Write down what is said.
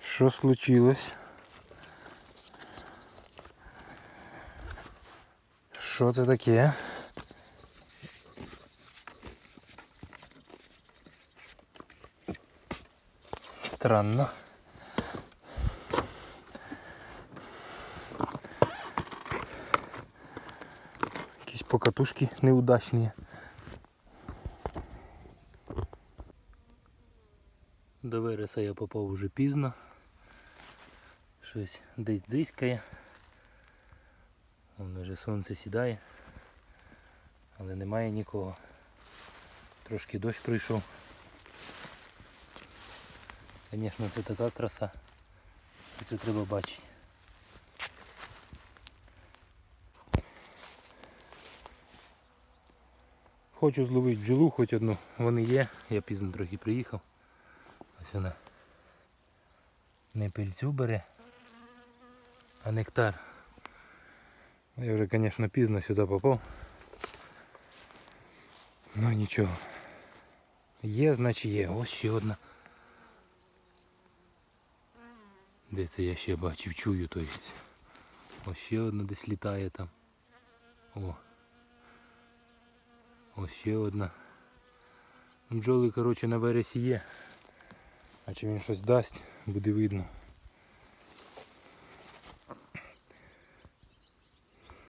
Що случилось? Що це таке? Странно. Якісь покатушки неудачні. До вереса я попав уже пізно. Щось десь дзиськає. Вон вже сонце сідає. Але немає нікого. Трошки дощ прийшов. Звісно, це така краса. що Це треба бачити. Хочу зловити бджолу хоч одну. Вони є. Я пізно трохи приїхав. Вона. Не пильцю бере, а нектар. Я вже, звісно, пізно сюди попав. Ну нічого. Є, значить є. Ось ще одна. Де це я ще бачив, чую, то есть. Ось ще одна десь літає там. О. Ось ще одна. Бджоли, коротше, на вересі є. А чи він щось дасть, буде видно.